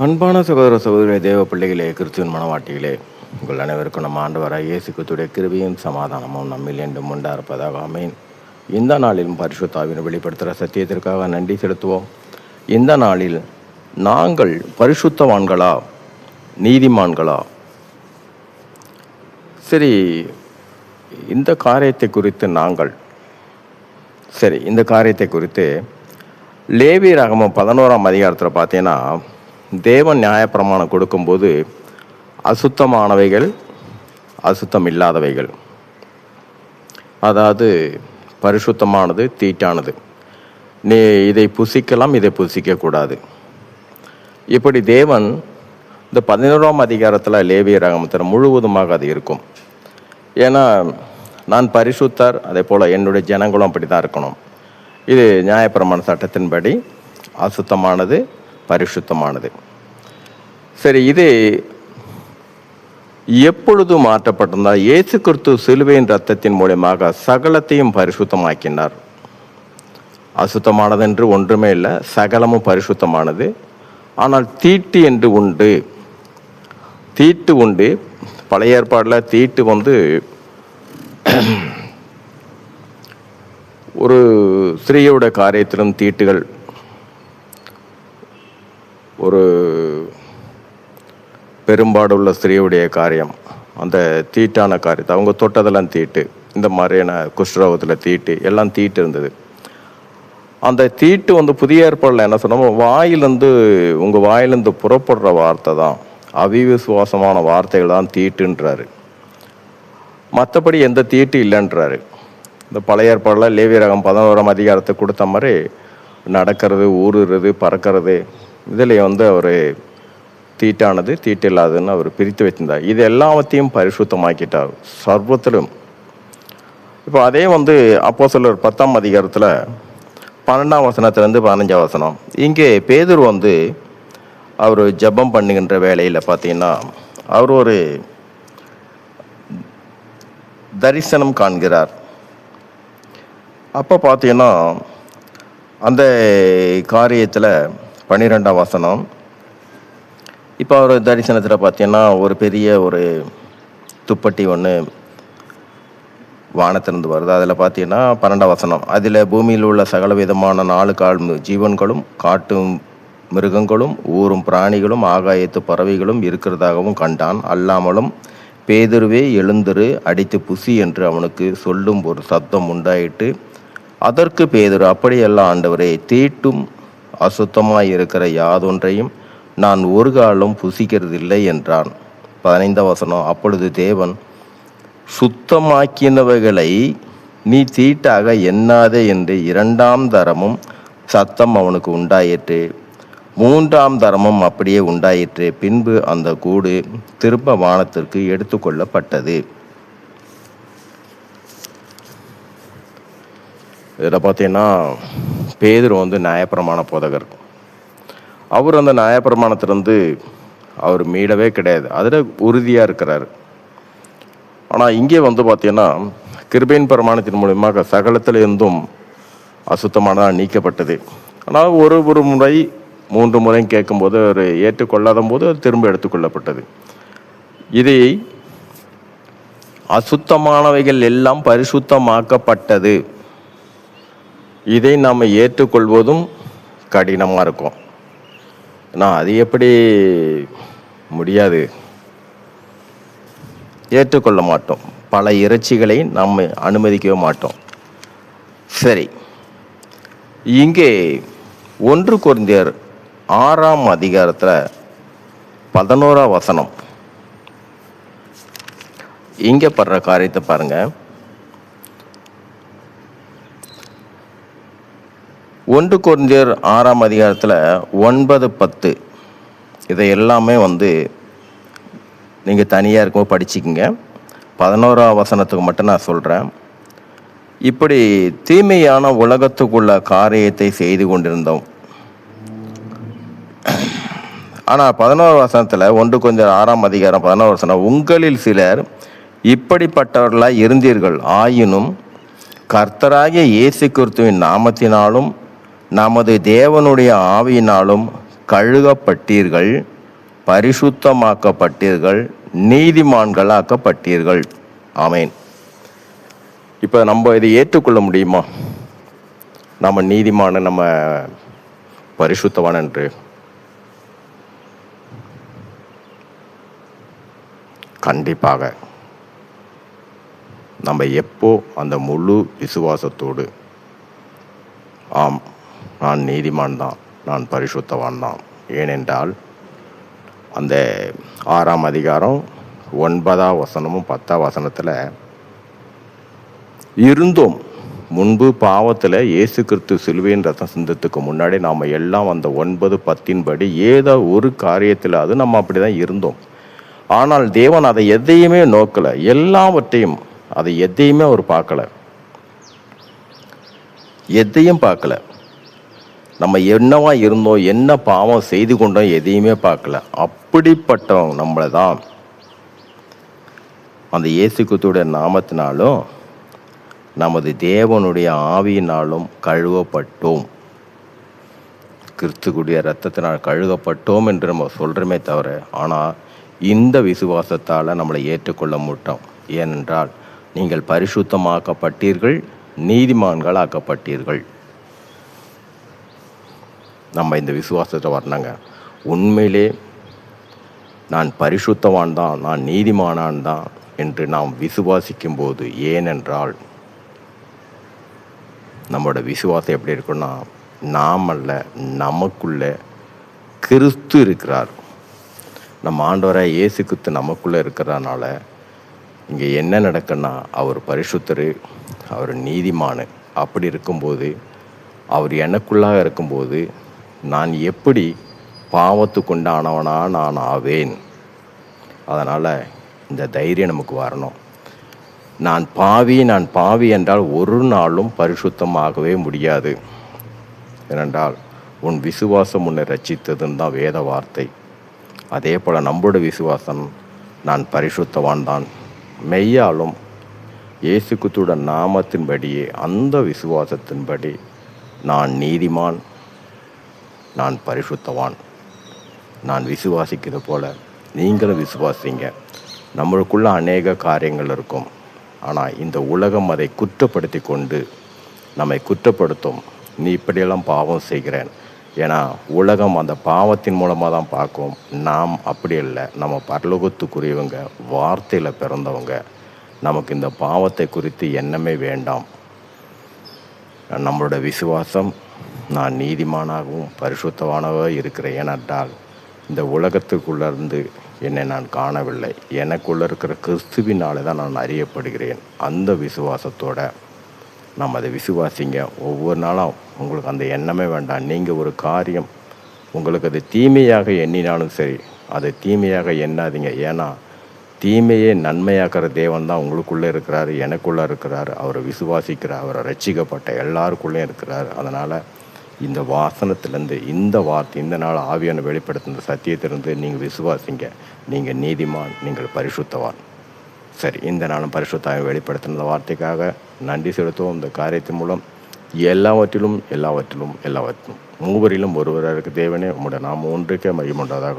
அன்பான சகோதர சகோதரி தேவ பிள்ளைகளே கிறிஸ்துவின் மனவாட்டிகளே உங்கள் அனைவருக்கும் நம்ம ஆண்டவராக இயேசு கிறிஸ்துடைய கிருபியும் சமாதானமும் நம்மில் என்றும் உண்டாயிருப்பதாக ஆமேன். இந்த நாளிலும் பரிசுத்தாவின் வெளிப்படுத்துகிற சத்தியத்திற்காக நன்றி செலுத்துவோம். இந்த நாளில் நாங்கள் பரிசுத்தவான்களா நீதிமான்களா? சரி இந்த காரியத்தை குறித்து நாங்கள் சரி இந்த காரியத்தை குறித்து லேவி ரகமம் பதினோராம் அதிகாரத்தில் பார்த்தீங்கன்னா தேவன் நியாயப்பிரமாணம் கொடுக்கும்போது அசுத்தமானவைகள் அசுத்தம் இல்லாதவைகள் அதாவது பரிசுத்தமானது தீட்டானது. நீ இதை புசிக்கலாம் இதை புசிக்கக்கூடாது. இப்படி தேவன் இந்த பதினோராம் அதிகாரத்தில் லேவிய ராகமத்தில் முழுவதுமாக அது இருக்கும். ஏன்னா நான் பரிசுத்தர் அதே போல் என்னுடைய ஜனங்களும் அப்படி தான் இருக்கணும். இது நியாயப்பிரமாண சட்டத்தின்படி அசுத்தமானது பரிசுத்தமானது. சரி இது எப்பொழுது மாற்றப்பட்டிருந்தால் இயேசு கிறிஸ்து சிலுவையின் ரத்தத்தின் மூலியமாக சகலத்தையும் பரிசுத்தமாக்கினார். அசுத்தமானதென்று ஒன்றுமே இல்லை சகலமும் பரிசுத்தமானது. ஆனால் தீட்டு என்று உண்டு தீட்டு உண்டு. பழைய ஏற்பாடில் தீட்டு வந்து ஒரு ஸ்திரீயோட காரியத்திலும் தீட்டுகள் பெரும்பாடுள்ள ஸ்திரீயுடைய காரியம் அந்த தீட்டான காரியத்தை அவங்க தொட்டதெல்லாம் தீட்டு இந்த மாதிரியான குஷ்ரோகத்தில் தீட்டு எல்லாம் தீட்டு இருந்தது. அந்த தீட்டு வந்து புதிய ஏற்பாடில் என்ன சொன்னோம் வாயிலிருந்து உங்கள் வாயிலிருந்து புறப்படுற வார்த்தை தான் அவிவிசுவாசமான வார்த்தைகள் தான் தீட்டுன்றாரு. மற்றபடி எந்த தீட்டு இல்லைன்றாரு. இந்த பழைய ஏற்பாடில் லேவிய ரகம் பதினோராம் அதிகாரத்தை கொடுத்த மாதிரி நடக்கிறது ஊறுறது பறக்கிறது இதில் வந்து அவர் தீட்டானது தீட்டு இல்லாததுன்னு அவர் பிரித்து வச்சிருந்தார் இது எல்லாவற்றையும் பரிசுத்தமாக்கிட்டார். சர்வத்திலும். இப்போ அதே வந்து அப்போ சிலர் பத்தாம் அதிகாரத்தில் பன்னெண்டாம் வசனத்துலேருந்து பதினஞ்சாம் வசனம். இங்கே பேதூர் வந்து அவர் ஜெபம் பண்ணுகின்ற வேலையில் பார்த்தீங்கன்னா அவர் ஒரு தரிசனம் காண்கிறார். அப்போ பார்த்தீங்கன்னா அந்த காரியத்தில் பன்னிரெண்டாம் வசனம் இப்போ அவர் தரிசனத்தில் பார்த்தீங்கன்னா ஒரு பெரிய ஒரு துப்பட்டி ஒன்று வானத்திலிருந்து வருது. அதில் பார்த்தீங்கன்னா பன்னெண்டாம் வசனம். அதில் பூமியில் உள்ள சகல விதமான நாலு கால் ஜீவன்களும் காட்டும் மிருகங்களும் ஊறும் பிராணிகளும் ஆகாயத்து பறவைகளும் இருக்கிறதாகவும் கண்டான். அல்லாமலும் பேதுருவே எழுந்திரு அடித்து புசி என்று அவனுக்கு சொல்லும் ஒரு சத்தம் உண்டாயிட்டு அதற்கு பேதுரு அப்படியெல்லாம் ஆண்டவரே தீட்டும் அசுத்தமாய் இருக்கிற யாதொன்றையும் நான் ஒரு காலம் புசிக்கிறதில்லை என்றான். பதினைந்தாம் வசனம் அப்பொழுது தேவன் சுத்தமாக்கினவைகளை நீ தீட்டாக எண்ணாதே என்று இரண்டாம் தரமும் சத்தம் அவனுக்கு உண்டாயிற்று. மூன்றாம் தரமும் அப்படியே உண்டாயிற்று. பின்பு அந்த கூடு திரும்ப வானத்திற்கு எடுத்துக்கொள்ளப்பட்டது இதில் பார்த்தீங்கன்னா பேதுரு வந்து நியாயப்பிரமான போதகர். அவர் அந்த நியாயப்பிரமாணத்திலிருந்து அவர் மீளவே கிடையாது. அதில் உறுதியாக இருக்கிறார். ஆனால் இங்கே வந்து பார்த்தீங்கன்னா கிருபையின் பிரமாணத்தின் மூலியமாக சகலத்தில் இருந்தும் அசுத்தமானதாக நீக்கப்பட்டது. ஆனால் ஒரு ஒரு முறை மூன்று முறையும் கேட்கும்போது அவர் ஏற்றுக்கொள்ளாத போது அது திரும்ப எடுத்துக்கொள்ளப்பட்டது. இதை அசுத்தமானவைகள் எல்லாம் பரிசுத்தமாக்கப்பட்டது. இதை நாம் ஏற்றுக்கொள்வதும் கடினமாக இருக்கும். நான் அது எப்படி முடியாது? ஏற்றுக்கொள்ள மாட்டோம். பல இறைச்சிகளை நம்ம அனுமதிக்கவே மாட்டோம். சரி. இங்கே ஒன்று குறைந்தர் ஆறாம் அதிகாரத்தில் பதினோரா வசனம். இங்கே படுற காரியத்தை பாருங்கள் ஒன்று குருந்தியர் ஆறாம் அதிகாரத்தில் ஒன்பது பத்து. இதை எல்லாமே வந்து நீங்கள் தனியாக இருக்கும்போது படிச்சுக்கிங்க. பதினோராம் வசனத்துக்கு மட்டும் நான் சொல்கிறேன் இப்படி தீமையான உலகத்துக்குள்ள காரியத்தை செய்து கொண்டிருந்தோம். ஆனால் பதினோரு வசனத்தில் ஒன்று கொஞ்சம் ஆறாம் அதிகாரம் பதினோரு வசனம் உங்களில் சிலர் இப்படிப்பட்டவர்களாக இருந்தீர்கள். ஆயினும் கர்த்தராகிய இயேசு கிறிஸ்துவின் நாமத்தினாலும் நமது தேவனுடைய ஆவியினாலும் கழுகப்பட்டீர்கள் பரிசுத்தமாக்கப்பட்டீர்கள் நீதிமான்களாக்கப்பட்டீர்கள். ஆமேன். இப்போ நம்ம இதை ஏற்றுக்கொள்ள முடியுமா? நம்ம நீதிமான நம்ம பரிசுத்தவான் என்று. கண்டிப்பாக. நம்ம எப்போ அந்த முழு விசுவாசத்தோடு ஆம் நான் நீதிமான் தான் நான் பரிசுத்தவான் தான் ஏனென்றால் அந்த ஆறாம் அதிகாரம் ஒன்பதாம் வசனமும் பத்தாம் வசனத்தில் இருந்தோம். முன்பு பாவத்தில் இயேசு கிறிஸ்து சிலுவையின் ரத்தம் சிந்தத்துக்கு முன்னாடி நாம் எல்லாம் அந்த ஒன்பது பத்தின்படி ஏதோ ஒரு காரியத்தில் அது நம்ம அப்படி தான் இருந்தோம். ஆனால் தேவன் அதை எதையுமே நோக்கலை. எல்லாவற்றையும் அதை எதையுமே அவர் பார்க்கல. எதையும் பார்க்கல. நம்ம என்னவா இருந்தோம் என்ன பாவம் செய்து கொண்டோம் எதையுமே பார்க்கல. அப்படிப்பட்டவங்க நம்மளை தான். அந்த இயேசு நாமத்தினாலும் நமது தேவனுடைய ஆவியினாலும் கழுவப்பட்டோம். கிறிஸ்துக்குடைய ரத்தத்தினால் கழுவப்பட்டோம் என்று நம்ம சொல்கிறோமே தவிர ஆனால் இந்த விசுவாசத்தால் நம்மளை ஏற்றுக்கொள்ள மாட்டோம். ஏனென்றால் நீங்கள் பரிசுத்தமாக்கப்பட்டீர்கள் நீதிமான்கள் ஆக்கப்பட்டீர்கள் நம்ம இந்த விசுவாசத்தை வரணுங்க. உண்மையிலே நான் பரிசுத்தவான் தான் நான் நீதிமானான் தான் என்று நாம் விசுவாசிக்கும் போது ஏனென்றால் நம்மளோட விசுவாசம் எப்படி இருக்குன்னா நாம் அல்ல நமக்குள்ள கிறிஸ்து இருக்கிறார். நம்ம ஆண்டவராக இயேசு கிறிஸ்து நமக்குள்ளே இருக்கிறதுனால இங்கே என்ன நடக்குன்னா அவர் பரிசுத்தர் அவர் நீதிமானு. அப்படி இருக்கும்போது அவர் எனக்குள்ளாக இருக்கும்போது நான் எப்படி பாவத்துக்குண்டானவனா நான் ஆவேன். அதனால் இந்த தைரியம் நமக்கு வரணும். நான் பாவி நான் பாவி என்றால் ஒரு நாளும் பரிசுத்தமாகவே முடியாது. ஏனென்றால் உன் விசுவாசம் உன்னை ரச்சித்ததுன்னு தான் வேத வார்த்தை. அதே போல் நம்மளோட விசுவாசம் நான் பரிசுத்தவான் தான். மெய்யாலும் இயேசு நாமத்தின்படியே அந்த விசுவாசத்தின்படி நான் நீதிமான் நான் பரிசுத்தவான். நான் விசுவாசிக்கிறது போல நீங்களும் விசுவாசிங்க. நம்மளுக்குள்ள அநேக காரியங்கள் இருக்கும். ஆனால் இந்த உலகம் அதை குற்றப்படுத்தி கொண்டு நம்மை குற்றப்படுத்தும். நீ இப்படியெல்லாம் பாவம் செய்கிறேன். ஏன்னா உலகம் அந்த பாவத்தின் மூலமாக தான் பார்க்கும். நாம் அப்படி இல்லை நம்ம பரலோகத்துக்குரியவங்க வார்த்தையில் பிறந்தவங்க. நமக்கு இந்த பாவத்தை குறித்து எண்ணமே வேண்டாம். நம்மளோட விசுவாசம் நான் நீதிமானாகவும் பரிசுத்தமானவாக இருக்கிறேன் ஏனென்றால் இந்த உலகத்துக்குள்ளேருந்து என்னை நான் காணவில்லை. எனக்குள்ளே இருக்கிற கிறிஸ்துவினாலே தான் நான் அறியப்படுகிறேன். அந்த விசுவாசத்தோட நம்ம அதை விசுவாசிங்க. ஒவ்வொரு நாளும் உங்களுக்கு அந்த எண்ணமே வேண்டாம். நீங்கள் ஒரு காரியம் உங்களுக்கு அது தீமையாக எண்ணினாலும் சரி அதை தீமையாக எண்ணாதீங்க. ஏன்னா தீமையே நன்மையாக்கிற தேவன் தான் உங்களுக்குள்ளே இருக்கிறார் எனக்குள்ளே இருக்கிறார். அவரை விசுவாசிக்கிறார் அவரை ரட்சிக்கப்பட்ட எல்லாருக்குள்ளேயும் இருக்கிறார். அதனால் இந்த வாசனத்திலேருந்து இந்த வார்த்தை இந்த நாள் ஆவியான வெளிப்படுத்தின சத்தியத்திலிருந்து நீங்கள் விசுவாசிங்க. நீங்கள் நீதிமான் நீங்கள் பரிசுத்தவான். சரி இந்த நாளும் பரிசுத்தாவை வெளிப்படுத்தின வார்த்தைக்காக நன்றி செலுத்துவோம். இந்த காரியத்தின் மூலம் எல்லாவற்றிலும் எல்லாவற்றிலும் எல்லாவற்றிலும். மூவரிலும் ஒருவராக தேவனே உம்முடைய நாம் ஒன்றுக்கே மகிமுண்டதாக